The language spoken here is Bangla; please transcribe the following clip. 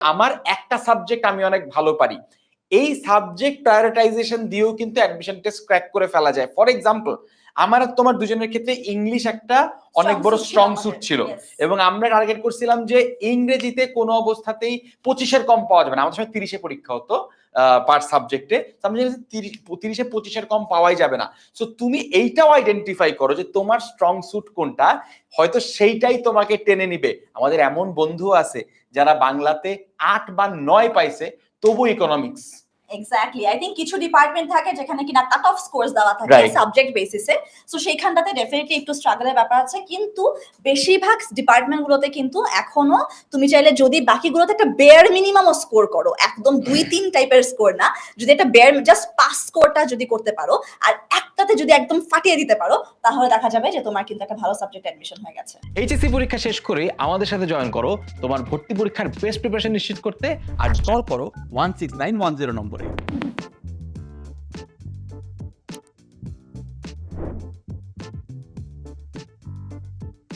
আমার একটা সাবজেক্ট আমি অনেক ভালো পারি। এই সাবজেক্ট প্রায়োরিটাইজেশন দিয়েও কিন্তু অ্যাডমিশন টেস্ট ক্র্যাক করে ফেলা যায়। ফর এক্সাম্পল আমার আর তোমার দুজনের ক্ষেত্রে ইংলিশ একটা অনেক বড় স্ট্রং সুট ছিল। এবং আমরা টার্গেট করছিলাম যে ইংরেজিতে কোনো অবস্থাতেই পঁচিশের কম পাওয়া যাবে না। আমাদের সময় তিরিশে পরীক্ষা হতো পার সাবজেক্টে তিরিশে পঁচিশের কম পাওয়াই যাবে না। সো তুমি এইটাও আইডেন্টিফাই করো যে তোমার স্ট্রং সুট কোনটা হয়তো সেইটাই তোমাকে টেনে নিবে। আমাদের এমন বন্ধু আছে যারা বাংলাতে আট বা নয় পাইছে তবু ইকোনমিক্স এক্স্যাক্টলি আই থিঙ্ক কিছু ডিপার্টমেন্ট থাকে যেখানে কিনা কাট অফ স্কোর্স দেওয়া থাকে. সাবজেক্ট বেসিসে সো সেইখানটাতে ডেফিনেটলি একটু স্ট্রাগলের ব্যাপার আছে। কিন্তু বেশিরভাগ ডিপার্টমেন্ট গুলোতে কিন্তু এখনও তুমি চাইলে যদি বাকিগুলোতে একটা বেয়ার মিনিমামও স্কোর করো একদম দুই তিন টাইপের স্কোর না যদি একটা বেয়ার জাস্ট পাস স্কোরটা যদি করতে পারো আর একটাতে যদি একদম ফাটিয়ে দিতে পারো, তাহলে দেখা যাবে যে তোমার কিন্তু একটা ভালো সাবজেক্ট অ্যাডমিশন হয়ে গেছে। এইচএসসি পরীক্ষা শেষ করে আমাদের সাথে জয়েন করো, তোমার ভর্তি পরীক্ষার বেস্ট প্রিপারেশন নিশ্চিত করতে, আর কল করো one six nine one zero নম্বরে।